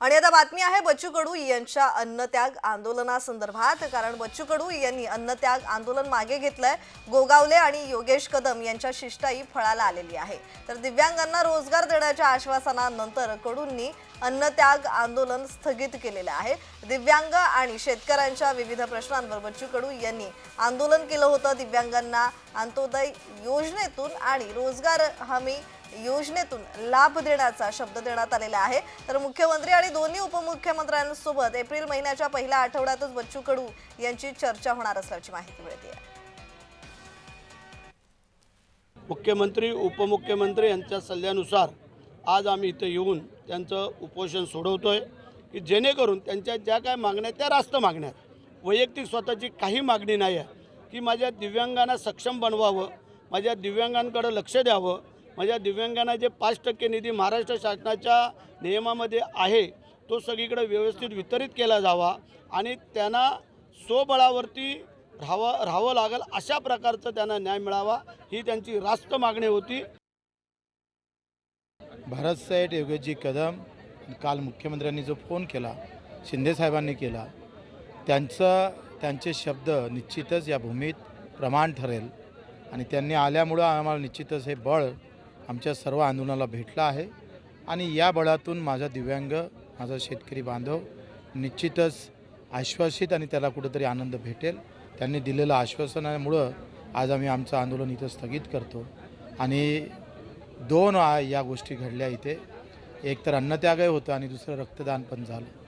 आणि आता बातमी आहे बच्चू कडू यांच्या अन्नत्याग आंदोलनासंदर्भात कारण बच्चू कडू यांनी अन्नत्याग आंदोलन मागे घेतलंय. गोगावले आणि योगेश कदम यांच्या शिष्टाई फळाला आलेली आहे. तर दिव्यांगांना रोजगार देण्याच्या आश्वासनानंतर कडूंनी अन्नत्याग आंदोलन स्थगित केलेलं आहे. दिव्यांग आणि शेतकऱ्यांच्या विविध प्रश्नांवर बच्चू कडू यांनी आंदोलन केलं होतं. दिव्यांगांना अंत्योदय योजनेतून आणि रोजगार हमी योजनेतून लाभ देण्याचा शब्द देण्यात आलेला आहे. तर मुख्यमंत्री आणि दोन्ही उपमुख्यमंत्र्यांसोबत एप्रिल महिन्याच्या पहिल्या आठवड्यातच बच्चू कडू यांची चर्चा होणार असल्याची माहिती मिळते. मुख्यमंत्री उपमुख्यमंत्री यांच्या सल्ल्यानुसार आज आम्ही इथं येऊन त्यांचं उपोषण सोडवतो आहे की जेणेकरून त्यांच्या ज्या काय मागण्या त्या रास्त मागण्या वैयक्तिक स्वतःची काही मागणी नाही आहे. की माझ्या दिव्यांगांना सक्षम बनवावं माझ्या दिव्यांगांकडं लक्ष द्यावं म्हणजे माझ्या दिव्यांगांना जे पाच टक्के निधी महाराष्ट्र शासनाच्या नियमामध्ये आहे तो सगळीकडे व्यवस्थित वितरित केला जावा आणि त्यांना स्वबळावरती राहावं राहावं लागेल अशा प्रकारचं त्यांना न्याय मिळावा ही त्यांची रास्त मागणी होती. भारत साहेब योगेशजी कदम काल मुख्यमंत्र्यांनी जो फोन केला शिंदेसाहेबांनी केला त्यांचं त्यांचे शब्द निश्चितच या भूमीत प्रमाण ठरेल आणि त्यांनी आल्यामुळं आम्हाला निश्चितच हे बळ आमच्या सर्व आंदोलनाला भेटलं आहे. आणि या बळातून माझा दिव्यांग माझा शेतकरी बांधव निश्चितच आश्वासित आणि त्याला कुठंतरी आनंद भेटेल. त्यांनी दिलेलं आश्वासनामुळं आज आम्ही आमचं आंदोलन इथं स्थगित करतो. आणि दोन या गोष्टी घडल्या इथे. एक तर अन्नत्यागही होतं आणि दुसरं रक्तदान पण झालं.